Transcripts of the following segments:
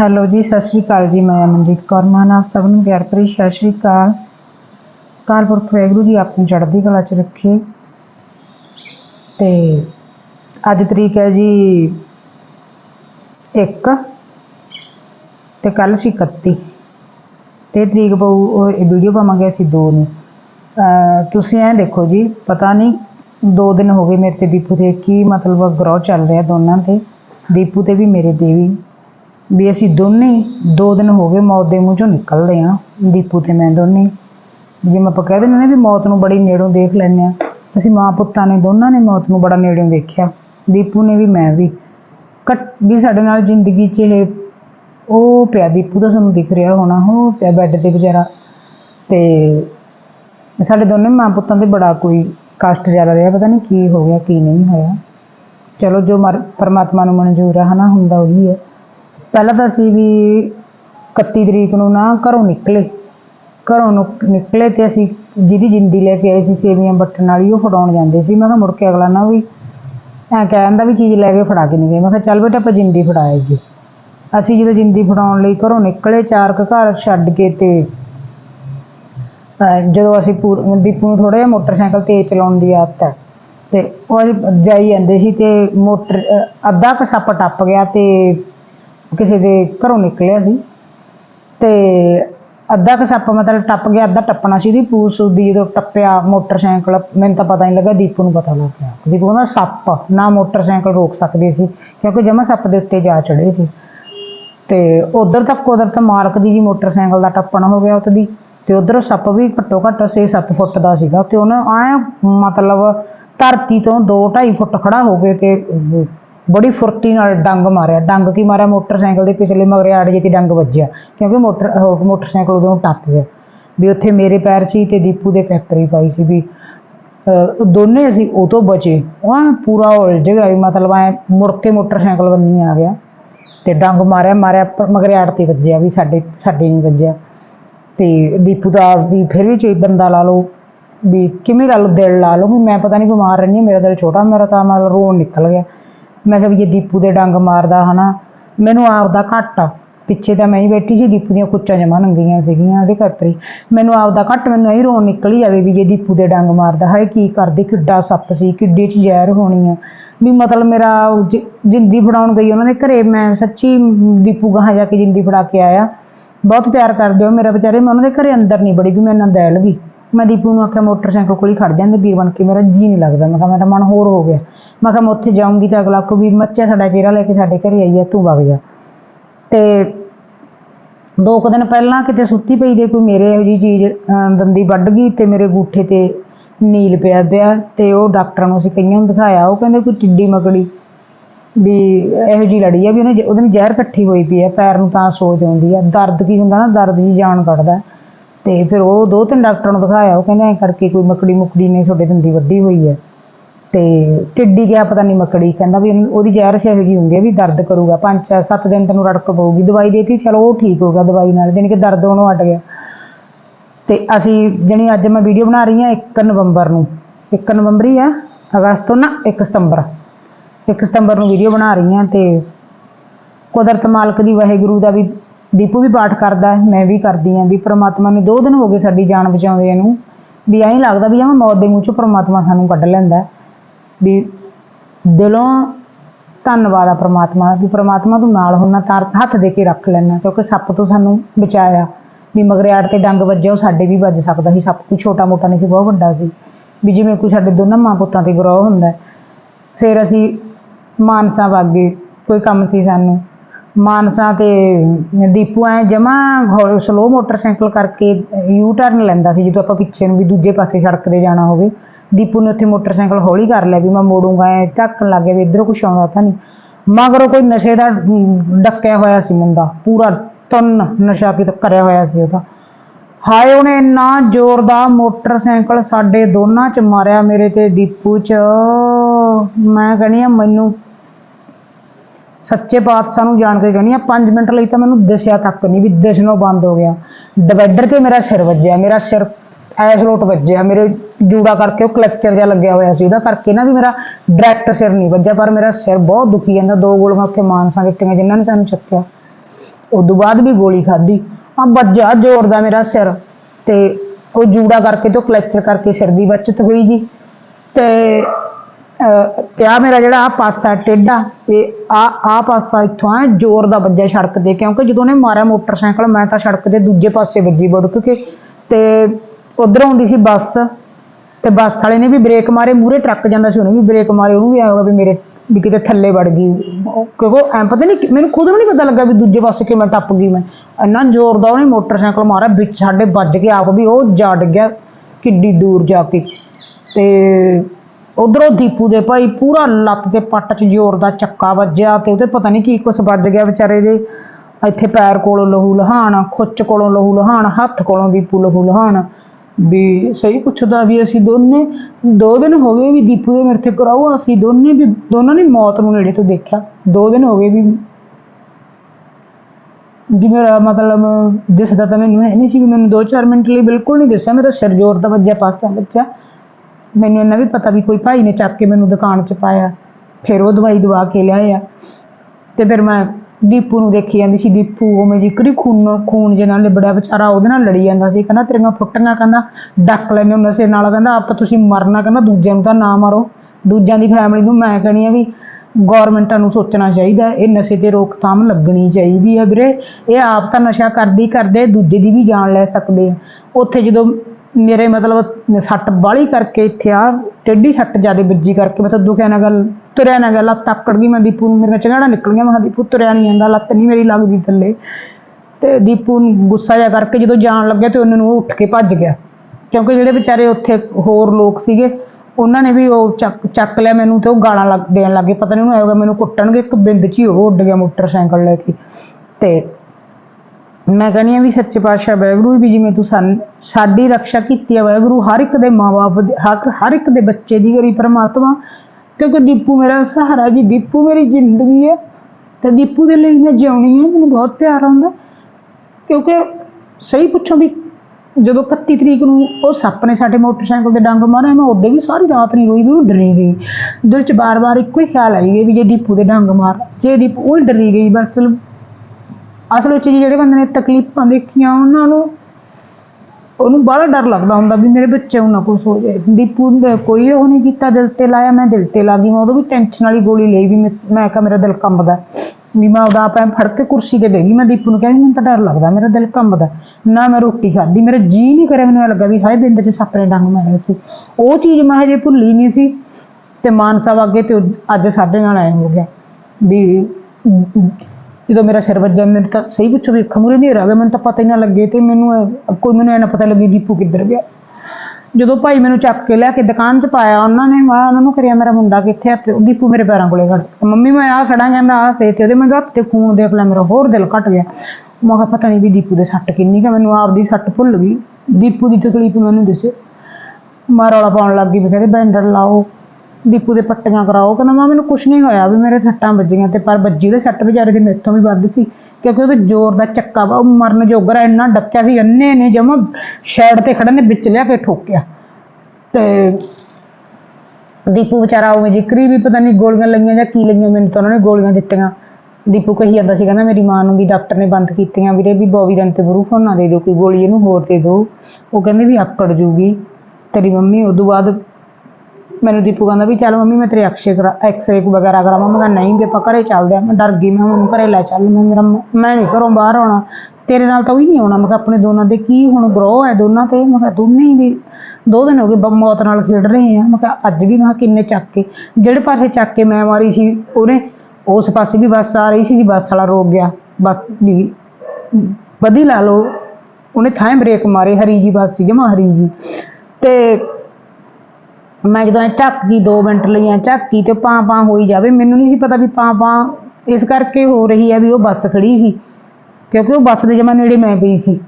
Hello ਜੀ, ਸਤਿ ਸ਼੍ਰੀ ਅਕਾਲ ਜੀ, ਮੈਂ ਅਮਨਜੀਤ ਕੌਰ ਮਾਨ ਆਪ ਸਭ ਨੂੰ ਪਿਆਰ ਭਰੀ ਸਤਿ ਸ਼੍ਰੀ ਅਕਾਲ। ਕਾਲ ਪੁਰਖ ਵਾਹਿਗੁਰੂ ਜੀ, ਆਪਣੀ ਚੜ੍ਹਦੀ ਕਲਾ ਚ ਰੱਖੇ ਤੇ ਅੱਜ ਤਰੀਕ ਹੈ ਜੀ 1 ਤੇ ਕੱਲ ਸੀ 31 ਤੇ ਤਰੀਕ ਪਊ, ਉਹ ਇਹ ਵੀਡੀਓ ਪਾਵਾਂਗੇ ਅਸੀਂ 2 ਨੂੰ। ਤੁਸੀਂ ਐਂ ਦੇਖੋ ਜੀ, ਪਤਾ ਨਹੀਂ ਦੋ ਦਿਨ ਹੋ ਗਏ ਮੇਰੇ ਤੇ ਦੀਪੂ ਤੇ ਕੀ ਮਤਲਬ ਗਰੋਹ ਚੱਲ ਰਿਹਾ ਦੋਨਾਂ ਤੇ। ਦੀਪੂ ਤੇ ਵੀ ਮੇਰੇ ਤੇ ਵੀ। ਵੀ ਅਸੀਂ ਦੋਨੇ ਦੋ ਦਿਨ ਹੋ ਗਏ ਮੌਤ ਦੇ ਮੂੰਹ ਚੋਂ ਨਿਕਲਦੇ ਆ ਦੀਪੂ ਤੇ ਮੈਂ ਦੋਨੇ ਹੀ। ਜਿਵੇਂ ਆਪਾਂ ਕਹਿ ਦਿੰਦੇ ਨੇ ਵੀ ਮੌਤ ਨੂੰ ਬੜੀ ਨੇੜੋਂ ਦੇਖ ਲੈਂਦੇ ਆ ਅਸੀਂ ਮਾਂ ਪੁੱਤਾਂ ਨੇ ਦੋਨਾਂ ਨੇ ਮੌਤ ਨੂੰ ਬੜਾ ਨੇੜੋਂ ਦੇਖਿਆ ਦੀਪੂ ਨੇ ਵੀ, ਮੈਂ ਵੀ। ਕੱਟ ਵੀ ਸਾਡੇ ਨਾਲ ਜ਼ਿੰਦਗੀ 'ਚ ਇਹ ਉਹ ਪਿਆ, ਦੀਪੂ ਦਾ ਤੁਹਾਨੂੰ ਦਿਖ ਰਿਹਾ ਹੋਣਾ, ਉਹ ਪਿਆ ਬੈੱਡ ਤੇ ਵਿਚਾਰਾ। ਤੇ ਸਾਡੇ ਦੋਨੇ ਮਾਂ ਪੁੱਤਾਂ ਤੇ ਬੜਾ ਕੋਈ ਕਸ਼ਟ ਜ਼ਿਆਦਾ ਰਿਹਾ, ਪਤਾ ਨਹੀਂ ਕੀ ਹੋ ਗਿਆ, ਕੀ ਨਹੀਂ ਹੋਇਆ। ਚਲੋ, ਜੋ ਮਰ, ਪਰਮਾਤਮਾ ਨੂੰ ਮਨਜ਼ੂਰ ਹੈ ਹਨਾ, ਹੁੰਦਾ ਉਹੀ ਹੈ। ਪਹਿਲਾਂ ਤਾਂ ਅਸੀਂ ਵੀ 31 ਤਰੀਕ ਨੂੰ ਨਾ ਘਰੋਂ ਨਿਕਲੇ। ਘਰੋਂ ਨੂੰ ਨਿਕਲੇ ਤੇ ਅਸੀਂ ਜਿਹਦੀ ਜਿੰਦੀ ਲੈ ਕੇ ਆਏ ਸੀ ਸੇਵੀਆਂ ਬੱਟਣ ਵਾਲੀ, ਉਹ ਫੜਾਉਣ ਜਾਂਦੇ ਸੀ। ਮੈਂ ਕਿਹਾ ਮੁੜ ਕੇ ਅਗਲਾ ਨਾ ਵੀ ਐਂ ਕਹਿੰਦਾ ਵੀ ਚੀਜ਼ ਲੈ ਕੇ ਫੜਾ ਕੇ ਨਹੀਂ ਗਏ। ਮੈਂ ਕਿਹਾ ਚੱਲ ਬੇਟਾ ਆਪਾਂ ਜਿੰਦੀ ਫੜਾਏ ਜੀ ਅਸੀਂ ਜਦੋਂ ਜਿੰਦੀ ਫੜਾਉਣ ਲਈ ਘਰੋਂ ਨਿਕਲੇ, ਚਾਰ ਕੁ ਘਰ ਛੱਡ ਕੇ ਤੇ ਜਦੋਂ ਅਸੀਂ ਪੂਰ ਦੀਪੂ ਨੂੰ ਥੋੜਾ ਜਿਹਾ ਮੋਟਰਸਾਈਕਲ ਤੇਜ਼ ਚਲਾਉਣ ਦੀ ਆਦਤ ਹੈ, ਤੇ ਉਹ ਅਸੀਂ ਜਾਈ ਜਾਂਦੇ ਸੀ ਤੇ ਮੋਟਰ ਅੱਧਾ ਕੁ ਸੱਪ ਟੱਪ ਗਿਆ ਤੇ ਕਿਸੇ ਦੇ ਘਰੋਂ ਨਿਕਲਿਆ ਸੀ। ਤੇ ਅੱਧਾ ਕੁ ਸੱਪ ਮਤਲਬ ਟੱਪ ਗਿਆ, ਅੱਧਾ ਟੱਪਣਾ ਸੀ ਦੀ ਪੂਸ ਦੀ, ਜਦੋਂ ਟੱਪਿਆ ਮੋਟਰਸਾਈਕਲ, ਮੈਨੂੰ ਤਾਂ ਪਤਾ ਨਹੀਂ ਲੱਗਾ, ਦੀਪੂ ਨੂੰ ਪਤਾ ਲੱਗ ਗਿਆ। ਦੀਪੂ ਕਹਿੰਦਾ ਸੱਪ, ਨਾ ਮੋਟਰਸਾਈਕਲ ਰੋਕ ਸਕਦੇ ਸੀ, ਕਿਉਂਕਿ ਜਮਾ ਸੱਪ ਦੇ ਉੱਤੇ ਜਾ ਚੜੇ ਸੀ। ਤੇ ਉਧਰ ਤੱਕ, ਉਧਰ ਤਾਂ ਮਾਲਕ ਦੀ ਜੀ ਮੋਟਰਸਾਈਕਲ ਦਾ ਟੱਪਣ ਹੋ ਗਿਆ ਉਹਦੀ ਤੇ ਉਧਰ ਸੱਪ ਵੀ ਘੱਟੋ ਘੱਟ 6-7 ਫੁੱਟ ਦਾ ਸੀਗਾ। ਤੇ ਉਹਨੇ ਆਇਆ ਮਤਲਬ ਧਰਤੀ ਤੋਂ 2-2.5 ਫੁੱਟ ਖੜਾ ਹੋ ਕੇ ਤੇ ਬੜੀ ਫੁਰਤੀ ਨਾਲ ਡੰਗ ਮਾਰਿਆ। ਡੰਗ ਕੀ ਮਾਰਿਆ? ਮੋਟਰਸਾਈਕਲ ਦੇ ਪਿਛਲੇ ਮਗਰੇ ਆੜ ਜੇ ਤੇ ਡੰਗ ਵੱਜਿਆ। ਕਿਉਂਕਿ ਮੋਟਰ ਉਹ ਮੋਟਰਸਾਈਕਲ ਉਦੋਂ ਟੱਪ ਗਿਆ। ਵੀ ਉੱਥੇ ਮੇਰੇ ਪੈਰ ਸੀ ਤੇ ਦੀਪੂ ਦੇ ਪੈਪਰੀ ਪਾਈ ਸੀ ਵੀ ਦੋਨੇ ਅਸੀਂ ਉਹ ਤੋਂ ਬਚੇ। ਉਹ ਪੂਰਾ ਉਲਝ ਗਿਆ ਵੀ ਮਤਲਬ ਐ ਮੁੜ ਕੇ ਮੋਟਰਸਾਈਕਲ ਬੰਨੀ ਆ ਗਿਆ। ਤੇ ਡੰਗ ਮਾਰਿਆ ਮਾਰਿਆ ਪਰ ਮਗਰੇ ਆੜ ਤੇ ਵੱਜਿਆ ਵੀ ਸਾਡੇ ਸਾਡੇ ਨਹੀਂ ਵੱਜਿਆ। ਤੇ ਦੀਪੂ ਦਾ ਵੀ ਫਿਰ ਵੀ ਕੋਈ ਬੰਦਾ ਲਾ ਲਓ। ਵੀ ਕਿਵੇਂ ਗੱਲ ਦਿਲ ਲਾ ਲਓ। ਵੀ ਮੈਂ ਪਤਾ ਨਹੀਂ ਬਿਮਾਰ ਰਹਿੰਦੀ ਹਾਂ, ਮੇਰਾ ਦਿਲ ਛੋਟਾ ਮੇਰਾ ਤਾਂ ਮਤਲਬ ਰੋਣ ਨਿਕਲ ਗਿਆ। ਮੈਂ ਕਿਹਾ ਵੀ ਜੇ ਦੀਪੂ ਦੇ ਡੰਗ ਮਾਰਦਾ ਹਨਾ, ਮੈਨੂੰ ਆਪਦਾ ਘੱਟ ਆ। ਪਿੱਛੇ ਤਾਂ ਮੈਂ ਹੀ ਬੈਠੀ ਸੀ, ਦੀਪੂ ਦੀਆਂ ਕੁੱਚਾਂ ਜਮਾ ਨੰਗੀਆਂ ਸੀਗੀਆਂ ਉਹਦੇ ਕੱਪੜੇ ਮੈਨੂੰ ਆਪਦਾ ਘੱਟ, ਮੈਨੂੰ ਇਹੀ ਰੋਣ ਨਿਕਲੀ ਜਾਵੇ ਵੀ ਜੇ ਦੀਪੂ ਦੇ ਡੰਗ ਮਾਰਦਾ, ਹਾਏ ਕੀ ਕਰਦੇ, ਕਿੱਡਾ ਸੱਪ ਸੀ, ਕਿੱਡੇ ਚ ਜ਼ਹਿਰ ਹੋਣੀ ਆ। ਵੀ ਮਤਲਬ ਮੇਰਾ ਜਿ- ਜਿੰਦੀ ਫੜਾਉਣ ਗਈ ਉਹਨਾਂ ਦੇ ਘਰੇ, ਮੈਂ ਸੱਚੀ ਦੀਪੂ ਗਾਹਾਂ ਜਾ ਕੇ ਜਿੰਦੀ ਫੜਾ ਕੇ ਆਇਆ। ਬਹੁਤ ਪਿਆਰ ਕਰਦੇ ਹੋ ਮੇਰਾ ਵਿਚਾਰੇ, ਮੈਂ ਉਹਨਾਂ ਦੇ ਘਰੇ ਅੰਦਰ ਨਹੀਂ ਬੜੀ ਵੀ ਮੈਂ ਦਹਿਲ ਗਈ। ਮੈਂ ਦੀਪੂ ਨੂੰ ਆਖਿਆ ਮੋਟਰਸਾਈਕਲ ਕੋਲ ਹੀ ਖੜ ਜਾਂਦੇ, ਵੀਰ ਬਣ ਕੇ ਮੇਰਾ ਜੀ ਨਹੀਂ ਲੱਗਦਾ। ਮੈਂ ਕਿਹਾ ਮੇਰਾ ਮਨ ਹੋਰ ਹੋ ਗਿਆ। ਮੈਂ ਕਿਹਾ ਮੈਂ ਉੱਥੇ ਜਾਊਂਗੀ ਤਾਂ ਅਗਲਾ ਕੋ ਵੀ ਮੱਚਿਆ ਸਾਡਾ ਚਿਹਰਾ ਲੈ ਕੇ ਸਾਡੇ ਘਰੇ ਆਈ ਆ, ਤੂੰ ਵਗ ਜਾ ਤੇ ਦੋ ਕੁ ਦਿਨ ਪਹਿਲਾਂ ਕਿਤੇ ਸੁੱਤੀ ਪਈ ਦੇ ਕੋਈ ਮੇਰੇ ਇਹੋ ਜਿਹੀ ਚੀਜ਼ ਦੰਦੀ ਵੱਢ ਗਈ ਤੇ ਮੇਰੇ ਗੂਠੇ ਤੇ ਨੀਲ ਪਿਆ ਪਿਆ ਤੇ ਉਹ ਡਾਕਟਰਾਂ ਨੂੰ ਅਸੀਂ ਕਈਆਂ ਨੂੰ ਦਿਖਾਇਆ, ਉਹ ਕਹਿੰਦੇ ਕੋਈ ਟਿੱਡੀ ਮਕੜੀ ਵੀ ਇਹੋ ਜਿਹੀ ਲੜੀ ਆ ਵੀ ਉਹਨੇ ਉਹਦੇ ਵਿੱਚ ਜ਼ਹਿਰ ਇਕੱਠੀ ਹੋਈ ਪਈ ਹੈ ਪੈਰ ਨੂੰ ਤਾਂ ਸੋਜ ਆਉਂਦੀ ਆ, ਦਰਦ ਕੀ ਹੁੰਦਾ ਨਾ, ਦਰਦ ਜੀ ਜਾਨ ਕੱਢਦਾ ਹੈ। ਤੇ ਫਿਰ ਉਹ ਦੋ ਤਿੰਨ ਡਾਕਟਰਾਂ ਨੂੰ ਦਿਖਾਇਆ, ਉਹ ਕਹਿੰਦੇ ਐਂ ਕਰਕੇ ਕੋਈ ਮਕੜੀ ਮੁਕੜੀ ਨੇ ਤੁਹਾਡੇ ਦੰਦੀ ਵੱਢੀ ਹੋਈ ਹੈ ਤੇ ਟਿੱਡੀ ਗਿਆ ਪਤਾ ਨਹੀਂ ਮੱਕੜੀ, ਕਹਿੰਦਾ ਵੀ ਉਹਨੂੰ- ਉਹਦੀ ਜ਼ਹਿਰ ਇਹੋ ਜਿਹੀ ਹੁੰਦੀ ਹੈ ਵੀ ਦਰਦ ਕਰੂਗਾ। ਪੰਜ ਚਾਰ ਸੱਤ ਦਿਨ ਤੈਨੂੰ ਰੜਕ ਪਊਗੀ। ਦਵਾਈ ਦੇਤੀ, ਚਲੋ ਉਹ ਠੀਕ ਹੋ ਗਿਆ ਦਵਾਈ ਨਾਲ, ਜਾਣੀ ਕਿ ਦਰਦ ਉਹਨੂੰ ਹਟ ਗਿਆ। ਤੇ ਅਸੀਂ ਜਣੀ ਅੱਜ ਮੈਂ ਵੀਡੀਓ ਬਣਾ ਰਹੀ ਹਾਂ 1 ਨਵੰਬਰ ਨੂੰ। 1 ਨਵੰਬਰ ਹੀ ਆ, ਅਗਸਤ ਤੋਂ ਨਾ 1 ਸਤੰਬਰ। 1 ਸਤੰਬਰ ਨੂੰ ਵੀਡੀਓ ਬਣਾ ਰਹੀ ਹਾਂ ਤੇ ਕੁਦਰਤ ਮਾਲਕ ਦੀ ਵਾਹਿਗੁਰੂ ਦਾ ਵੀ ਦੀਪੂ ਵੀ ਪਾਠ ਕਰਦਾ ਮੈਂ ਵੀ ਕਰਦੀ ਹਾਂ ਵੀ ਪ੍ਰਮਾਤਮਾ ਨੂੰ ਦੋ ਦਿਨ ਹੋ ਗਏ ਸਾਡੀ ਜਾਨ ਬਚਾਉਂਦੇ ਨੂੰ, ਵੀ ਐਂ ਲੱਗਦਾ ਵੀ ਜਿਵੇਂ ਮੌਤ ਦੇ ਮੂੰਹ ਚੋਂ ਪ੍ਰਮਾਤਮਾ ਸਾਨੂੰ ਕੱਢ ਲੈਂਦਾ ਵੀ ਦਿਲੋਂ ਧੰਨਵਾਦ ਆ ਪ੍ਰਮਾਤਮਾ ਵੀ ਪ੍ਰਮਾਤਮਾ ਤੂੰ ਨਾਲ ਹੁੰਨਾ ਤਾਂ ਹੱਥ ਦੇ ਕੇ ਰੱਖ ਲੈਣਾ ਕਿਉਂਕਿ ਸੱਪ ਤੋਂ ਸਾਨੂੰ ਬਚਾਇਆ। ਵੀ ਮਗਰਿਆੜ ਤੇ ਡੰਗ ਵੱਜਿਆ, ਉਹ ਸਾਡੇ ਵੀ ਵੱਜ ਸਕਦਾ ਸੀ। ਸੱਪ ਕੋਈ ਛੋਟਾ ਮੋਟਾ ਨਹੀਂ ਸੀ, ਬਹੁਤ ਵੱਡਾ ਸੀ। ਵੀ ਜਿਵੇਂ ਕੋਈ ਸਾਡੇ ਦੋਨਾਂ ਮਾਂ ਪੁੱਤਾਂ ਤੇ ਗਰੋਹ ਹੁੰਦਾ ਫਿਰ ਅਸੀਂ ਮਾਨਸਾ ਵਾਗੇ ਕੋਈ ਕੰਮ ਸੀ ਸਾਨੂੰ। ਮਾਨਸਾ ਤੇ ਦੀਪੂ ਐ ਜਮਾ ਸਲੋ ਮੋਟਰਸਾਈਕਲ ਕਰਕੇ ਯੂ ਟਰਨ ਲੈਂਦਾ ਸੀ, ਜਦੋਂ ਆਪਾਂ ਪਿੱਛੇ ਨੂੰ ਵੀ ਦੂਜੇ ਪਾਸੇ ਸੜਕ ਤੇ ਜਾਣਾ ਹੋਵੇ। ਦੀਪੂ ਨੇ ਉੱਥੇ ਮੋਟਰਸਾਈਕਲ ਹੌਲੀ ਕਰ ਲਿਆ ਵੀ ਮੈਂ ਮੋੜੂੰਗਾ, ਐ ਝੱਕਣ ਲੱਗ ਗਿਆ ਵੀ ਇੱਧਰੋਂ ਕੁਛ ਆਉਂਦਾ ਤਾਂ ਨਹੀਂ। ਮਗਰੋਂ ਕੋਈ ਨਸ਼ੇ ਦਾ ਡੱਕਿਆ ਹੋਇਆ ਸੀ ਮੁੰਡਾ, ਪੂਰਾ ਤਨ ਨਸ਼ਾ ਕੀ ਕਰਿਆ ਹੋਇਆ ਸੀ ਉਹਦਾ। ਹਾਏ, ਉਹਨੇ ਇੰਨਾ ਜ਼ੋਰ ਦਾ ਮੋਟਰਸਾਈਕਲ ਸਾਡੇ ਦੋਨਾਂ ਚ ਮਾਰਿਆ, ਮੇਰੇ ਤੇ ਦੀਪੂ ਚ। ਮੈਂ ਕਹਿੰਦੀ ਆ ਮੈਨੂੰ ਸੱਚੇ ਪਾਤਸ਼ਾਹ ਨੂੰ ਜਾਣ ਕੇ ਕਹਿੰਦੀ ਆ 5 ਮਿੰਟ ਲਈ ਤਾਂ ਮੈਨੂੰ ਦਿਸਿਆ ਤੱਕ ਨਹੀਂ ਵੀ ਦਿਸਣੋਂ ਬੰਦ ਹੋ ਗਿਆ। ਡਿਵਾਈਡਰ ਤੇ ਮੇਰਾ ਸਿਰ ਵੱਜਿਆ, ਮੇਰਾ ਸਿਰ ਐਸ ਲੋਟ ਵੱਜਿਆ ਮੇਰੇ ਜੂੜਾ ਕਰਕੇ ਉਹ ਕਲੈਕਚਰ ਜਿਹਾ ਲੱਗਿਆ ਹੋਇਆ ਸੀ ਉਹਦਾ ਕਰਕੇ ਨਾ ਵੀ ਮੇਰਾ ਡਾਇਰੈਕਟ ਸਿਰ ਨਹੀਂ ਵੱਜਿਆ ਪਰ ਮੇਰਾ ਸਿਰ ਬਹੁਤ ਦੁਖੀ ਜਾਂਦਾ ਦੋ ਗੋਲੀਆਂ ਉੱਥੇ ਮਾਨਸਾ ਦਿੱਤੀਆਂ ਜਿਨ੍ਹਾਂ ਨੇ ਸਾਨੂੰ ਚੱਕਿਆ। ਉਦੋਂ ਬਾਅਦ ਵੀ ਗੋਲੀ ਖਾਧੀ ਆ ਵੱਜਾ ਜ਼ੋਰ ਦਾ ਮੇਰਾ ਸਿਰ ਤੇ ਉਹ ਜੂੜਾ ਕਰਕੇ ਤੇ ਕਲੈਕਚਰ ਕਰਕੇ ਸਿਰ ਦੀ ਬਚਤ ਹੋਈ ਜੀ। ਤੇ ਅਹ, ਤੇ ਮੇਰਾ ਜਿਹੜਾ ਆ ਪਾਸਾ ਟੇਢਾ ਤੇ ਆ ਆ ਪਾਸਾ ਇੱਥੋਂ ਆ ਜ਼ੋਰ ਦਾ ਵੱਜਿਆ ਸੜਕ ਤੇ ਕਿਉਂਕਿ ਜਦੋਂ ਉਹਨੇ ਮਾਰਿਆ ਮੋਟਰਸਾਈਕਲ ਮੈਂ ਤਾਂ ਸੜਕ ਦੇ ਦੂਜੇ ਪਾਸੇ ਵੱਜੀ ਵੜਕ ਕੇ ਤੇ ਉਧਰੋਂ ਆਉਂਦੀ ਸੀ ਬੱਸ ਤੇ ਬੱਸ ਵਾਲੇ ਨੇ ਵੀ ਬ੍ਰੇਕ ਮਾਰੇ ਮੂਰੇ ਟਰੱਕ ਜਾਂਦਾ ਸੀ, ਉਹਨੇ ਵੀ ਬ੍ਰੇਕ ਮਾਰੇ, ਉਹਨੂੰ ਵੀ ਆਇਆ ਵੀ ਮੇਰੇ ਵੀ ਕਿਤੇ ਥੱਲੇ ਵੜ ਗਈ। ਕਿਉਂਕਿ ਐਂ ਪਤਾ ਨਹੀਂ ਮੈਨੂੰ ਖੁਦ ਨੂੰ ਨਹੀਂ ਪਤਾ ਲੱਗਾ ਵੀ ਦੂਜੇ ਪਾਸੇ ਕਿਵੇਂ ਟੱਪ ਗਈ ਮੈਂ। ਇੰਨਾ ਜ਼ੋਰ ਦਾ ਉਹਨੇ ਮੋਟਰਸਾਈਕਲ ਮਾਰਿਆ, ਵਿੱਚ ਸਾਡੇ ਵੱਜ ਕੇ ਆਪ ਵੀ ਉਹ ਜਾ ਡਿੱਗਿਆ ਕਿੱਡੀ ਦੂਰ ਜਾ ਕੇ। ਤੇ ਉਧਰੋਂ ਦੀਪੂ ਦੇ ਭਾਈ ਪੂਰਾ ਲੱਤ ਤੇ ਪੱਟ 'ਚ ਜ਼ੋਰ ਦਾ ਚੱਕਾ ਵੱਜਿਆ ਤੇ ਉਹਦੇ ਪਤਾ ਨਹੀਂ ਕੀ ਕੁਛ ਵੱਜ ਗਿਆ ਵਿਚਾਰੇ ਦੇ। ਇੱਥੇ ਪੈਰ ਕੋਲੋਂ ਲਹੂ ਲਹਾਣ, ਖੁੱਚ ਕੋਲੋਂ ਲਹੂ ਲਹਾਣ, ਹੱਥ ਕੋਲੋਂ ਦੀਪੂ ਲਹੂ ਲਹਾਣ। ਵੀ ਸਹੀ ਪੁੱਛਦਾ ਵੀ ਅਸੀਂ ਦੋਨੇ, ਦੋ ਦਿਨ ਹੋ ਗਏ ਵੀ ਦੀਪੂ ਦੇ ਮੇਰੇ ਤੇ ਕਰਾਓ, ਅਸੀਂ ਦੋਨੇ ਵੀ, ਦੋਨਾਂ ਨੇ ਮੌਤ ਨੂੰ ਨੇੜੇ ਤੋਂ ਦੇਖਿਆ। ਦੋ ਦਿਨ ਹੋ ਗਏ ਵੀ ਜੀ ਮੇਰਾ ਮਤਲਬ ਦਿਸਦਾ ਤਾਂ ਮੈਨੂੰ ਇਹ ਨਹੀਂ ਸੀ ਵੀ ਮੈਨੂੰ 2-4 ਮਿੰਟ ਲਈ ਬਿਲਕੁਲ ਨਹੀਂ ਦਿਸਿਆ। ਮੇਰਾ ਸਿਰ ਜ਼ੋਰ ਦਾ ਵੱਜਿਆ ਪਾਸਾ ਬੱਚਾ ਮੈਨੂੰ ਇੰਨਾ ਵੀ ਪਤਾ ਵੀ ਕੋਈ ਭਾਈ ਨੇ ਚੱਕ ਕੇ ਮੈਨੂੰ ਦੁਕਾਨ 'ਚ ਪਾਇਆ। ਫਿਰ ਉਹ ਦਵਾਈ ਦਵਾ ਕੇ ਲਿਆਇਆ। ਤੇ ਫਿਰ ਮੈਂ ਦੀਪੂ ਨੂੰ ਦੇਖੀ ਜਾਂਦੀ ਸੀ। ਦੀਪੂ ਉਵੇਂ ਜਿਕਰੀ ਖੂਨ ਖੂਨ ਜੇ ਨਾਲ ਲਿਬੜਿਆ, ਵਿਚਾਰਾ ਉਹਦੇ ਨਾਲ ਲੜੀ ਜਾਂਦਾ ਸੀ। ਕਹਿੰਦਾ, ਤੇਰੀਆਂ ਫੁੱਟੀਆਂ ਕਹਿੰਦਾ, ਡੱਕ ਲੈਨੇ ਹੁੰਦੇ ਸੀ ਨਾਲ। ਕਹਿੰਦਾ, ਆਪ ਤੁਸੀਂ ਮਰਨਾ, ਕਹਿੰਦਾ, ਦੂਜਿਆਂ ਨੂੰ ਤਾਂ ਨਾ ਮਾਰੋ। ਦੂਜਿਆਂ ਦੀ ਫੈਮਿਲੀ ਨੂੰ ਮੈਂ ਕਹਿੰਦੀ ਆ ਵੀ ਗਵਰਨਮੈਂਟਾਂ ਨੂੰ ਸੋਚਣਾ ਚਾਹੀਦਾ। ਇਹ ਨਸ਼ੇ ਤੇ ਰੋਕਥਾਮ ਲੱਗਣੀ ਚਾਹੀਦੀ ਹੈ ਵੀਰੇ। ਇਹ ਆਪ ਤਾਂ ਨਸ਼ਾ ਕਰਦੀ ਕਰਦੇ, ਦੂਜੇ ਦੀ ਵੀ ਜਾਨ ਲੈ ਸਕਦੇ ਆ। ਉੱਥੇ ਜਦੋਂ ਮੇਰੇ ਮਤਲਬ ਸੱਟ ਬਾਲੀ ਕਰਕੇ ਇੱਥੇ ਆ, ਟੇਢੀ ਸੱਟ ਜ਼ਿਆਦਾ ਵੱਜੀ ਕਰਕੇ ਮਤਲਬ ਤਾਂ ਦੁਖਿਆ ਨਾ ਗੱਲ ਤੁਰਿਆ ਨਾ ਗਿਆ, ਲੱਤ ਆਕੜ ਗਈ ਮੈਂ ਦੀਪੂ ਨੂੰ। ਮੇਰੇ ਚੰਗਾੜਾ ਨਿਕਲ ਗਿਆ, ਮੈਂ ਕਿਹਾ, ਦੀਪੂ, ਤੁਰਿਆ ਨਹੀਂ ਜਾਂਦਾ, ਲੱਤ ਨਹੀਂ ਮੇਰੀ ਲੱਗਦੀ ਥੱਲੇ। ਤੇ ਦੀਪੂ ਨੂੰ ਗੁੱਸਾ ਜਿਹਾ ਕਰਕੇ ਜਦੋਂ ਜਾਣ ਲੱਗਿਆ ਤੇ ਉਹਨਾਂ ਨੂੰ ਉੱਠ ਕੇ ਭੱਜ ਗਿਆ। ਕਿਉਂਕਿ ਜਿਹੜੇ ਵਿਚਾਰੇ ਉੱਥੇ ਹੋਰ ਲੋਕ ਸੀਗੇ, ਉਹਨਾਂ ਨੇ ਵੀ ਉਹ ਚੱਕ ਚੱਕ ਲਿਆ ਮੈਨੂੰ ਤੇ ਉਹ ਗਾਲਾਂ ਲੱਗ, ਦੇਣ ਲੱਗੇ ਪਤਾ ਨਹੀਂ ਉਹਨੂੰ ਆਏਗਾ ਮੈਨੂੰ ਕੁੱਟਣਗੇ, ਇੱਕ ਬਿੰਦ ਚ ਹੀ ਉਹ ਉੱਡ ਗਿਆ ਮੋਟਰਸਾਈਕਲ ਲੈ ਕੇ। ਤੇ ਮੈਂ ਕਹਿੰਦੀ ਹਾਂ ਵੀ ਸੱਚੇ ਪਾਤਸ਼ਾਹ ਵਾਹਿਗੁਰੂ ਵੀ ਜਿਵੇਂ ਤੂੰ ਸਾਨ- ਸਾਡੀ ਰੱਖਿਆ ਕੀਤੀ ਆ ਵਾਹਿਗੁਰੂ, ਹਰ ਇੱਕ ਦੇ ਮਾਪੇ ਦੇ ਹੱਕ ਹਰ ਇੱਕ ਦੇ ਬੱਚੇ ਦੀ ਕਰੀ ਪ੍ਰਮਾਤਮਾ ਕਿਉਂਕਿ ਦੀਪੂ ਮੇਰਾ ਸਹਾਰਾ ਜੀ, ਦੀਪੂ ਮੇਰੀ ਜ਼ਿੰਦਗੀ ਹੈ ਤੇ ਦੀਪੂ ਦੇ ਲਈ ਮੈਂ ਜਿਉਣੀ ਹੈ, ਮੈਨੂੰ ਬਹੁਤ ਪਿਆਰ ਆਉਂਦਾ। ਕਿਉਂਕਿ ਸਹੀ ਪੁੱਛੋ ਵੀ ਜਦੋਂ 31 ਤਰੀਕ ਨੂੰ ਉਹ ਸੱਪ ਨੇ ਸਾਡੇ ਮੋਟਰਸਾਈਕਲ ਤੇ ਡੰਗ ਮਾਰਿਆ, ਮੈਂ ਉਦੋਂ ਵੀ ਸਾਰੀ ਰਾਤ ਨਹੀਂ ਰੋਈ ਵੀ ਉਹ ਡਰੀ ਗਈ। ਦਿਲ 'ਚ ਬਾਰ-ਬਾਰ ਇੱਕੋ ਹੀ ਖਿਆਲ ਆਈ ਗਈ ਵੀ ਜੇ ਦੀਪੂ ਦੇ ਡੰਗ ਮਾਰ, ਜੇ ਦੀਪੂ ਉਹ ਹੀ ਡਰੀ ਗਈ, ਬਸ। ਅਸਲ ਵਿੱਚ ਜੀ ਜਿਹੜੇ ਬੰਦੇ ਨੇ ਤਕਲੀਫਾਂ ਦੇਖੀਆਂ, ਉਹਨਾਂ ਨੂੰ ਉਹਨੂੰ ਬੜਾ ਡਰ ਲੱਗਦਾ ਹੁੰਦਾ ਵੀ ਮੇਰੇ ਬੱਚੇ ਨੂੰ ਨਾ ਕੁਛ ਹੋ ਜਾਏ। ਦੀਪੂ ਨੇ ਕੋਈ ਉਹ ਨਹੀਂ ਕੀਤਾ, ਦਿਲ ਤੇ ਲਾਇਆ, ਮੈਂ ਦਿਲ ਤੇ ਲਾ ਗਈ। ਮੈਂ ਉਦੋਂ ਵੀ ਟੈਨਸ਼ਨ ਵਾਲੀ ਗੋਲੀ ਲਈ ਵੀ ਮੈਂ ਮੈਂ ਕਿਹਾ ਮੇਰਾ ਦਿਲ ਕੰਬਦਾ। ਵੀ ਮੈਂ ਉਹਦਾ ਆਪੇ ਫੜ ਕੇ ਕੁਰਸੀ ਤੇ ਬਹਿ ਗਈ। ਮੈਂ ਦੀਪੂ ਨੂੰ ਕਿਹਾ ਵੀ ਮੈਨੂੰ ਤਾਂ ਡਰ ਲੱਗਦਾ, ਮੇਰਾ ਦਿਲ ਕੰਬਦਾ। ਨਾ ਮੈਂ ਰੋਟੀ ਖਾਧੀ। ਮੇਰਾ ਜੀ ਨਹੀਂ ਕਰਿਆ, ਮੈਨੂੰ ਐਂ ਲੱਗਾ ਵੀ ਹਾਏ ਬਿੰਦ 'ਚ ਸੱਪ ਨੇ ਡੰਗ ਮਾਰਿਆ ਸੀ। ਉਹ ਚੀਜ਼ ਮੈਂ ਹਜੇ ਭੁੱਲੀ ਨਹੀਂ ਸੀ। ਤੇ ਮਾਨ ਮਾਨਸਾ ਵਾਗੇ ਤੇ ਅੱਜ ਸਾਡੇ ਨਾਲ ਆਏ ਹੋ ਗਿਆ। ਵੀ ਜਦੋਂ ਮੇਰਾ ਸਿਰ ਵੱਜਿਆ, ਮੈਨੂੰ ਤਾਂ ਸਹੀ ਪੁੱਛੋ ਵੀ ਅੱਖਾਂ ਮੂਰੇ ਨਹੀਂ ਰਹਿ ਗਿਆ ਮੈਨੂੰ ਤਾਂ ਪਤਾ ਹੀ ਨਾ ਲੱਗੇ ਤੇ ਮੈਨੂੰ ਐਂ- ਕੋਈ ਮੈਨੂੰ ਐ ਨਾ ਪਤਾ ਲੱਗੇ ਦੀਪੂ ਕਿੱਧਰ ਗਿਆ। ਜਦੋਂ ਭਾਈ ਮੈਨੂੰ ਚੱਕ ਕੇ ਲੈ ਕੇ ਦੁਕਾਨ 'ਚ ਪਾਇਆ, ਉਹਨਾਂ ਨੇ ਮੈਂ ਉਹਨਾਂ ਨੂੰ ਕਰਿਆ, ਮੇਰਾ ਮੁੰਡਾ ਕਿੱਥੇ ਆ ਤੇ ਉਹ ਦੀਪੂ ਮੇਰੇ ਪੈਰਾਂ ਕੋਲੇ ਖੜ ਮੰਮੀ ਮੈਂ ਆ ਖੜਾ ਕਹਿੰਦਾ ਆ ਸੇ ਤੇ ਉਹਦੇ ਮੈਂ ਹੱਥ ਤੇ ਖੂਨ ਦੇਖ ਲਿਆ ਮੇਰਾ ਹੋਰ ਦਿਲ ਘਟ ਗਿਆ। ਮੈਂ ਕਿਹਾ ਪਤਾ ਨਹੀਂ ਵੀ ਦੀਪੂ ਦੇ ਸੱਟ ਕਿੰਨੀ ਕਾ ਮੈਨੂੰ ਆਪਦੀ ਸੱਟ ਭੁੱਲ ਗਈ। ਦੀਪੂ ਦੀ ਤਕਲੀਫ ਮੈਨੂੰ ਦੱਸੇ। ਮੈਂ ਰੌਲਾ ਪਾਉਣ ਲੱਗ ਗਈ ਵੀ ਕਹਿੰਦੇ ਬੈਂਡਰ ਲਾਓ। ਦੀਪੂ ਦੇ ਪੱਟੀਆਂ ਕਰਾਓ। ਕਹਿੰਦਾ, ਮਾਂ, ਮੈਨੂੰ ਕੁਝ ਨਹੀਂ ਹੋਇਆ ਵੀ ਮੇਰੇ ਸੱਟਾਂ ਵੱਜੀਆਂ ਤੇ, ਪਰ ਵੱਜੀ ਦੇ ਸੱਟ ਵਿਚਾਰੇ ਦੇ ਮੇਥੋਂ ਵੀ ਵੱਧ ਸੀ। ਕਿਉਂਕਿ ਉਹਦੇ ਜ਼ੋਰ ਦਾ ਚੱਕਾ ਵਾ, ਉਹ ਮਰਨ ਜੋਗਰਾ ਇੰਨਾ ਡੱਕਿਆ ਸੀ ਅੰਨੇ ਨੇ ਜਮਾ ਸ਼ੈਡ ਤੇ ਖੜਨ ਦੇ ਵਿੱਚ ਲਿਆ ਕੇ ਠੋਕਿਆ। ਤੇ ਦੀਪੂ ਵਿਚਾਰਾ ਉਵੇਂ ਜਿਕਰੀ ਵੀ, ਪਤਾ ਨਹੀਂ ਗੋਲੀਆਂ ਲਈਆਂ ਜਾਂ ਕੀ ਲਈਆਂ, ਮੈਨੂੰ ਤਾਂ ਉਹਨਾਂ ਨੇ ਗੋਲੀਆਂ ਦਿੱਤੀਆਂ। ਦੀਪੂ ਕਹੀ ਜਾਂਦਾ ਸੀ, ਕਹਿੰਦਾ, ਮੇਰੀ ਮਾਂ ਨੂੰ ਵੀ ਡਾਕਟਰ ਨੇ ਬੰਦ ਕੀਤੀਆਂ, ਵੀਰੇ, ਵੀ ਬੋਵੀ ਰਨ ਤੇ ਬਰੂਫ ਨਾ ਦੇ ਦਿਓ, ਕੋਈ ਗੋਲੀ ਇਹਨੂੰ ਹੋਰ ਦੇ ਦਿਓ। ਉਹ ਕਹਿੰਦੇ ਵੀ ਆਕੜ ਜੂਗੀ। ਤੇਰੀ ਮੰਮੀ ਉਦੋਂ ਬਾਅਦ ਮੈਨੂੰ ਦੀਪੂ ਕਹਿੰਦਾ ਵੀ ਚੱਲ ਮੰਮੀ ਮੈਂ ਤੇਰੇ ਐਕਸਰੇ ਕਰਾ ਐਕਸਰੇ ਵਗੈਰਾ ਕਰਾਵਾਂ। ਮੈਂ ਕਿਹਾ ਨਹੀਂ ਵੀ ਆਪਾਂ ਘਰੇ ਚੱਲਦੇ ਆ ਮੈਂ ਡਰ ਗਈ। ਮੈਂ ਕਿਹਾ ਮੈਨੂੰ ਘਰੇ ਲੈ ਚੱਲ। ਮੈਂ ਮੇਰਾ ਮੈਂ ਨਹੀਂ ਘਰੋਂ ਬਾਹਰ ਆਉਣਾ। ਤੇਰੇ ਨਾਲ ਤਾਂ ਉਹ ਹੀ ਨਹੀਂ ਆਉਣਾ। ਮੈਂ ਕਿਹਾ ਆਪਣੇ ਦੋਨਾਂ ਦੇ ਕੀ ਹੁਣ ਗਰੋਹ ਹੈ ਦੋਨਾਂ ਤੇ। ਮੈਂ ਕਿਹਾ ਦੋਨੇ ਹੀ ਵੀ ਦੋ ਦਿਨ ਹੋ ਗਏ ਬ- ਮੌਤ ਨਾਲ ਖੇਡ ਰਹੇ ਆ ਮੈਂ ਕਿਹਾ ਅੱਜ ਵੀ ਮੈਂ ਕਿਹਾ ਕਿੰਨੇ ਚੱਕ ਕੇ। ਜਿਹੜੇ ਪਾਸੇ ਚੱਕ ਕੇ ਮੈਂ ਮਾਰੀ ਸੀ ਉਹਨੇ, ਉਸ ਪਾਸੇ ਵੀ ਬੱਸ ਆ ਰਹੀ ਸੀ ਜੀ। ਬੱਸ ਵਾਲਾ ਰੋਕ ਗਿਆ। ਬੱਸ ਵੀ ਵਧੀ ਲਾ ਲਓ। ਉਹਨੇ ਥਾਂ ਬ੍ਰੇਕ ਮਾਰੇ। ਹਰੀ ਜੀ ਬੱਸ ਸੀ ਜਮਾ ਹਰੀ ਜੀ। ਤੇ ਮੈਂ ਜਦੋਂ ਐਂ ਝੱਕ ਗਈ 2 ਮਿੰਟ ਲਈ ਐ ਝੱਕੀ ਤੇ ਪਾਂ ਪਾਂ ਹੋਈ ਜਾਵੇ, ਮੈਨੂੰ ਨਹੀਂ ਸੀ ਪਤਾ ਵੀ ਪਾਂ ਪਾਂ ਇਸ ਕਰਕੇ ਹੋ ਰਹੀ ਹੈ ਵੀ ਉਹ ਬੱਸ ਖੜੀ ਸੀ, ਕਿਉਂਕਿ ਉਹ ਬੱਸ ਦੇ ਜਮਾ ਨੇੜੇ ਮੈਂ ਪਈ ਸੀ।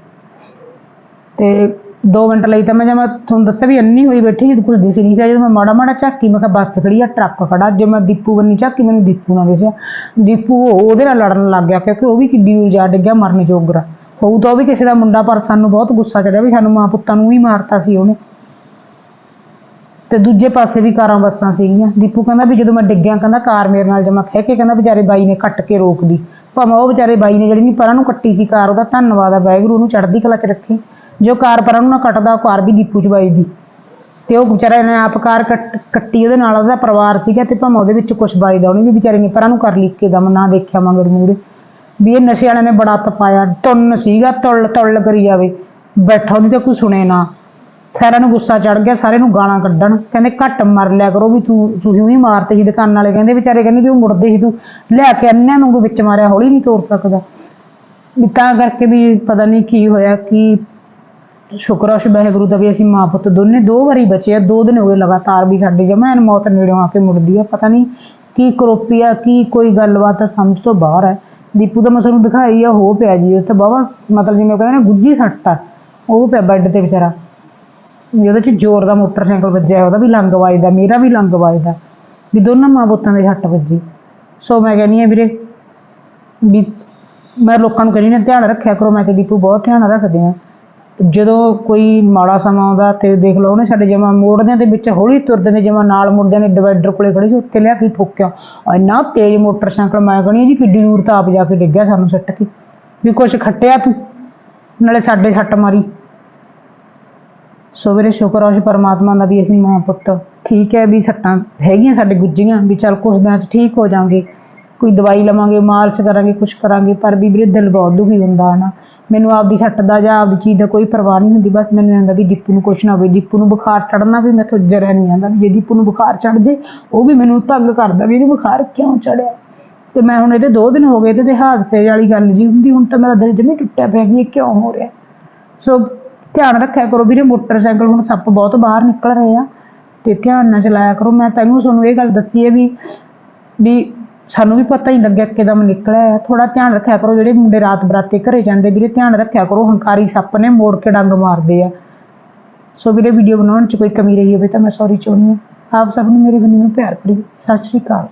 ਤੇ 2 ਮਿੰਟ ਲਈ ਤਾਂ ਮੈਂ ਜਮਾ ਤੁਹਾਨੂੰ ਦੱਸਿਆ ਵੀ ਅੰਨੀ ਹੋਈ ਬੈਠੀ ਜਦ ਕੁਝ ਦਿਖ ਨਹੀਂ ਸੀ ਜਦੋਂ ਮੈਂ ਮਾੜਾ ਮਾੜਾ ਝਾਕੀ ਮੈਂ ਕਿਹਾ ਬੱਸ ਖੜੀ ਆ, ਟਰੱਕ ਖੜਾ। ਜੇ ਮੈਂ ਦੀਪੂ ਬੰਨੀ ਝਾਕੀ ਮੈਨੂੰ ਦੀਪੂ ਨਾਲ ਦਿਸਿਆ ਦੀਪੂ ਉਹਦੇ ਨਾਲ ਲੜਨ ਲੱਗ ਗਿਆ, ਕਿਉਂਕਿ ਉਹ ਵੀ ਕਿੱਡੀ ਉਜਾ ਡਿੱਗਿਆ ਮਰਨ ਜੋਗਰਾ ਹੋਊ ਤਾਂ ਉਹ ਵੀ ਕਿਸੇ ਦਾ ਮੁੰਡਾ, ਪਰ ਸਾਨੂੰ ਬਹੁਤ ਗੁੱਸਾ ਚੜਿਆ ਵੀ ਸਾਨੂੰ ਮਾਂ ਪੁੱਤਾਂ ਨੂੰ ਹੀ ਮਾਰਤਾ ਸੀ ਉਹਨੇ। ਤੇ ਦੂਜੇ ਪਾਸੇ ਵੀ ਕਾਰਾਂ ਬੱਸਾਂ ਸੀਗੀਆਂ। ਦੀਪੂ ਕਹਿੰਦਾ ਵੀ ਜਦੋਂ ਮੈਂ ਡਿੱਗਿਆ, ਕਹਿੰਦਾ ਕਾਰ ਮੇਰੇ ਨਾਲ ਜਮਾ ਖਹਿ ਕੇ ਕਹਿੰਦਾ ਵਿਚਾਰੇ ਬਾਈ ਨੇ ਕੱਟ ਕੇ ਰੋਕਦੀ। ਭਾਵੇਂ ਉਹ ਵਿਚਾਰੇ ਬਾਈ ਨੇ ਜਿਹੜੀ ਨਹੀਂ, ਪਰਾਂ ਨੂੰ ਕੱਟੀ ਸੀ ਕਾਰ, ਉਹਦਾ ਧੰਨਵਾਦ ਆ, ਵਾਹਿਗੁਰੂ ਨੂੰ ਚੜ੍ਹਦੀ ਕਲਾ 'ਚ ਰੱਖੀ। ਜੋ ਕਾਰ ਪਰਾਂ ਨੂੰ ਨਾ ਕੱਟਦਾ, ਉਹ ਕਾਰ ਵੀ ਦੀਪੂ ਚ ਬਾਈ ਦੀ ਤੇ ਉਹ ਵਿਚਾਰਾ ਨੇ ਆਪ ਕਾਰ ਕੱਟ- ਕੱਟੀ, ਉਹਦੇ ਨਾਲ ਉਹਦਾ ਪਰਿਵਾਰ ਸੀਗਾ ਤੇ ਭਾਵੇਂ ਉਹਦੇ ਵਿੱਚ ਕੁਝ ਬਾਈ ਦਾ ਉਹਨੇ ਵੀ ਵਿਚਾਰੇ ਨੇ ਪਰਾਂ ਨੂੰ ਕਰ ਲਈ ਕੇ ਦਮ ਨਾ ਦੇਖਿਆ ਮਗਰ ਮੂਰੇ ਵੀ ਇਹ ਨਸ਼ੇ ਵਾਲਿਆਂ ਨੇ ਬੜਾ ਤਪਾਇਆ ਟੁੰਨ ਸੀਗਾ ਤੁੱਲ ਤੁੱਲ ਕਰੀ ਜਾਵੇ। ਬੈਠਾ, ਉਹਦੀ ਤਾਂ ਕੋਈ ਸੁਣੇ ਨਾ। ਸਾਰਿਆਂ ਨੂੰ ਗੁੱਸਾ ਚੜ ਗਿਆ ਸਾਰੇ ਨੂੰ ਗਾਲਾਂ ਕੱਢਣ। ਕਹਿੰਦੇ ਘੱਟ ਮਰ ਲਿਆ ਕਰੋ ਵੀ ਤੂੰ, ਤੁਸੀਂ ਉਹੀ ਮਾਰਤੇ ਸੀ ਦੁਕਾਨ ਵਾਲੇ। ਕਹਿੰਦੇ ਵਿਚਾਰੇ ਕਹਿੰਦੇ ਵੀ ਉਹ ਮੁੜਦੇ ਸੀ ਤੂੰ। ਲਿਆ ਕੇ ਅੰਨਿਆਂ ਨੂੰ ਵਿੱਚ ਮਾਰਿਆ, ਹੌਲੀ ਨਹੀਂ ਤੋਰ ਸਕਦਾ। ਵੀ ਤਾਂ ਕਰਕੇ ਵੀ ਪਤਾ ਨਹੀਂ ਕੀ ਹੋਇਆ, ਕਿ ਸ਼ੁਕਰ ਆ ਉਸ ਵਾਹਿਗੁਰੂ ਦਾ ਵੀ ਅਸੀਂ ਮਾਂ ਪੁੱਤ ਦੋਨੇ ਦੋ ਵਾਰੀ ਬਚੇ ਆ, ਦੋ ਦਿਨ ਹੋ ਗਏ ਲਗਾਤਾਰ ਵੀ ਸਾਡੀ ਜਮਾਂ ਐਨ ਮੌਤ ਨੇੜਿਓਂ ਆ ਕੇ ਮੁੜਦੀ ਆ, ਪਤਾ ਨਹੀਂ ਕੀ ਕਰੋਪੀ ਆ, ਕੀ ਕੋਈ ਗੱਲਬਾਤ ਆ, ਸਮਝ ਤੋਂ ਬਾਹਰ ਹੈ ਦੀਪੂ ਦਾ ਮੈਂ ਸਾਨੂੰ ਦਿਖਾਈ ਆ, ਹੋ ਪਿਆ ਜੀ, ਉੱਥੇ ਬਾਵਾ ਮਤਲਬ ਜਿਵੇਂ ਕਹਿੰਦੇ ਨਾ ਗੁੱਜੀ ਸੱਟ ਆ, ਉਹ ਪਿਆ ਬੈੱਡ ਤੇ ਵਿਚਾਰਾ। ਵੀ ਉਹਦੇ ਚ ਜ਼ੋਰ ਦਾ ਮੋਟਰਸਾਈਕਲ ਵੱਜਿਆ ਉਹਦਾ ਵੀ ਲੰਗ ਵੱਜਦਾ, ਮੇਰਾ ਵੀ ਲੰਗ ਵੱਜਦਾ, ਵੀ ਦੋਨਾਂ ਮਾਂ ਪੁੱਤਾਂ ਦੇ ਸੱਟ ਵੱਜੀ। ਸੋ ਮੈਂ ਕਹਿੰਦੀ ਆ ਵੀਰੇ, ਵੀ ਮੈਂ ਲੋਕਾਂ ਨੂੰ ਕਹਿੰਦੀ ਨਾ ਧਿਆਨ ਰੱਖਿਆ ਕਰੋ, ਮੈਂ ਤੇ ਦੀਪੂ ਬਹੁਤ ਧਿਆਨ ਰੱਖਦੇ ਆ ਜਦੋਂ ਕੋਈ ਮਾੜਾ ਸਮਾਂ ਆਉਂਦਾ ਤੇ ਦੇਖ ਲਓ, ਉਹਨੇ ਸਾਡੇ ਜਮਾ ਮੋੜਦਿਆਂ ਦੇ ਵਿੱਚ ਹੌਲੀ ਤੁਰਦੇ ਨੇ ਜਮਾ ਨਾਲ ਮੁੜਦਿਆਂ ਨੇ ਡਿਵਾਈਡਰ ਕੋਲੇ ਖੜੀ ਸੀ ਉੱਤੇ ਲਿਆ ਕੇ ਠੋਕਿਆ। ਇੰਨਾ ਤੇਜ਼ ਮੋਟਰਸਾਈਕਲ, ਮੈਂ ਕਹਿੰਦੀ ਜੀ, ਕਿੱਡੀ ਦੂਰ ਤਾਂ ਆਪ ਜਾ ਕੇ ਡਿੱਗਿਆ ਸਾਨੂੰ ਸੱਟ ਕੇ। ਵੀ ਕੁਛ ਖੱਟਿਆ ਤੂੰ? ਨਾਲੇ ਸਾਡੇ ਸੱਟ ਮਾਰੀ। ਸੋ ਵੀਰੇ ਸ਼ੁਕਰ ਆ ਉਸ ਪਰਮਾਤਮਾ ਦਾ ਵੀ ਅਸੀਂ ਮਾਂ ਪੁੱਤ ਠੀਕ ਹੈ ਵੀ ਸੱਟਾਂ ਹੈਗੀਆਂ ਸਾਡੇ ਗੁੱਜੀਆਂ ਵੀ ਚੱਲ ਕੁਝ ਦਿਨਾਂ 'ਚ ਠੀਕ ਹੋ ਜਾਵਾਂਗੇ। ਕੋਈ ਦਵਾਈ ਲਵਾਂਗੇ, ਮਾਲਸ਼ ਕਰਾਂਗੇ ਕੁਝ ਕਰਾਂਗੇ, ਪਰ ਵੀ ਵੀਰੇ ਦਿਲ ਬਹੁਤ ਦੁਖੀ ਹੁੰਦਾ ਹਨਾ। ਮੈਨੂੰ ਆਪਦੀ ਸੱਟ ਦਾ ਜਾਂ ਆਪਦੀ ਚੀਜ਼ ਦਾ ਕੋਈ ਪਰਵਾਹ ਨਹੀਂ ਹੁੰਦੀ, ਬਸ ਮੈਨੂੰ ਹੁੰਦਾ ਵੀ ਦੀਪੂ ਨੂੰ ਕੁਛ ਨਾ ਹੋਵੇ, ਦੀਪੂ ਨੂੰ ਬੁਖਾਰ ਚੜਨਾ ਵੀ ਮੈਥੋਂ ਜਰਿਆ ਨਹੀਂ ਜਾਂਦਾ ਜੇ ਦੀਪੂ ਨੂੰ ਬੁਖਾਰ ਚੜ ਜੇ, ਉਹ ਵੀ ਮੈਨੂੰ ਤੰਗ ਕਰਦਾ ਵੀ ਇਹਨੂੰ ਬੁਖਾਰ ਕਿਉਂ ਚੜਿਆ ਤੇ ਮੈਂ ਹੁਣ ਇਹਦੇ 2 ਦਿਨ ਹੋ ਗਏ ਤੇ ਹਾਦਸੇ ਵਾਲੀ ਗੱਲ ਜੀ ਹੁੰਦੀ, ਹੁਣ ਤਾਂ ਮੇਰਾ ਦਿਲ ਜਮੀ ਟੁੱਟਿਆ ਪਿਆ ਵੀ ਇਹ ਕਿਉਂ ਹੋ ਰਿਹਾ। ਸੋ ਧਿਆਨ ਰੱਖਿਆ ਕਰੋ ਵੀਰੇ, ਮੋਟਰਸਾਈਕਲ ਹੁਣ ਸੱਪ ਬਹੁਤ ਬਾਹਰ ਨਿਕਲ ਰਹੇ ਆ ਤੇ ਧਿਆਨ ਨਾਲ ਚਲਾਇਆ ਕਰੋ। ਮੈਂ ਤੈਨੂੰ ਤੁਹਾਨੂੰ ਇਹ ਗੱਲ ਦੱਸੀ ਹੈ ਵੀ ਵੀ ਸਾਨੂੰ ਵੀ ਪਤਾ ਹੀ ਲੱਗਿਆ ਕਿਦਮ ਨਿਕਲਿਆ ਆ। ਥੋੜਾ ਧਿਆਨ ਰੱਖਿਆ ਕਰੋ ਜਿਹੜੇ ਮੁੰਡੇ ਰਾਤ ਬਰਾਤੇ ਘਰੇ ਜਾਂਦੇ, ਵੀਰੇ ਧਿਆਨ ਰੱਖਿਆ ਕਰੋ, ਹੰਕਾਰੀ ਸੱਪ ਨੇ ਮੋੜ ਕੇ ਡੰਗ ਮਾਰਦੇ ਆ। ਸੋ ਵੀਰੇ ਵੀਡੀਓ ਬਣਾਉਣ ਚ ਕੋਈ ਕਮੀ ਰਹੀ ਹੋਵੇ ਤਾਂ ਮੈਂ ਸੌਰੀ ਚਾਹੁੰਦੀ ਹਾਂ। ਆਪ ਸਭ ਨੂੰ ਮੇਰੇ ਬੰਦੇ ਨੂੰ ਪਿਆਰ ਭਰੀ ਸਤਿ ਸ਼੍ਰੀ ਅਕਾਲ।